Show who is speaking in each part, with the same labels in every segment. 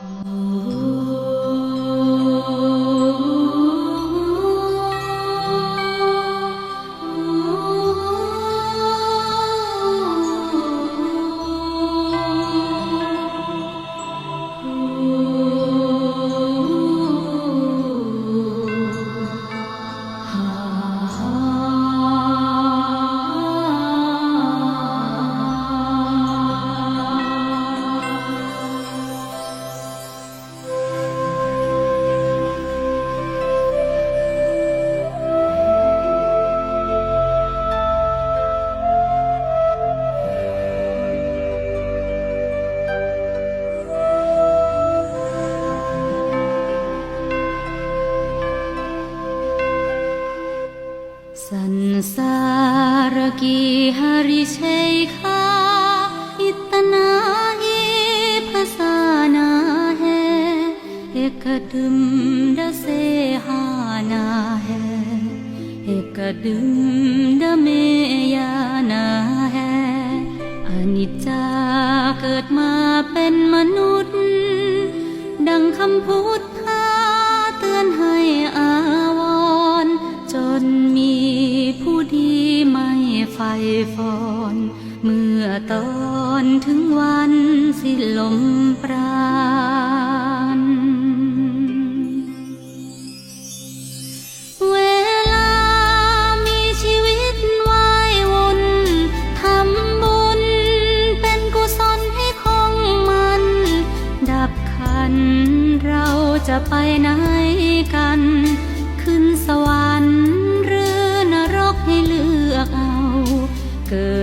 Speaker 1: Oh. saragi hari sheikha itna hi phasana hai ek dumd se hana hai ek dumd mein yana hai anicca เกิดมาเป็นมนุษย์ ดังคำพูด ถึงวันสิ้นลมปราณเวลามีชีวิตวายวนทำบุญเป็นกุศลให้คงมัน ดับขันเราจะไปไหนกัน ขึ้นสวรรค์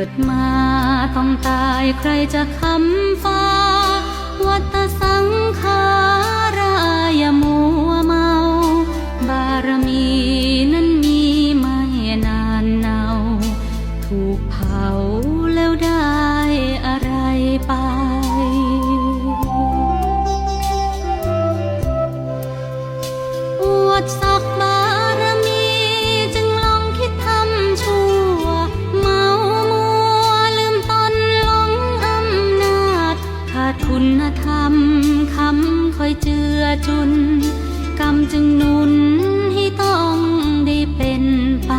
Speaker 1: ดมาต้องตายใครจะคำฟ้า คุณธรรมคำคอยเจือจุน กรรมจึงนุนให้ต้องได้เป็นไป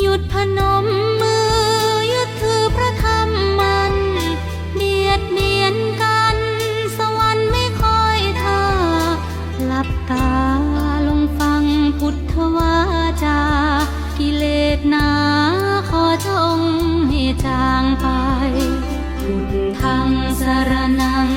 Speaker 1: หยุดพนมมือยึดถือพระธรรมมัน เบียดเบียนกัน สวรรค์ไม่คอยท่าหลับตาลงฟังพุทธวาจา กิเลสหนาขอจงให้จางไปพุทธังสรณัง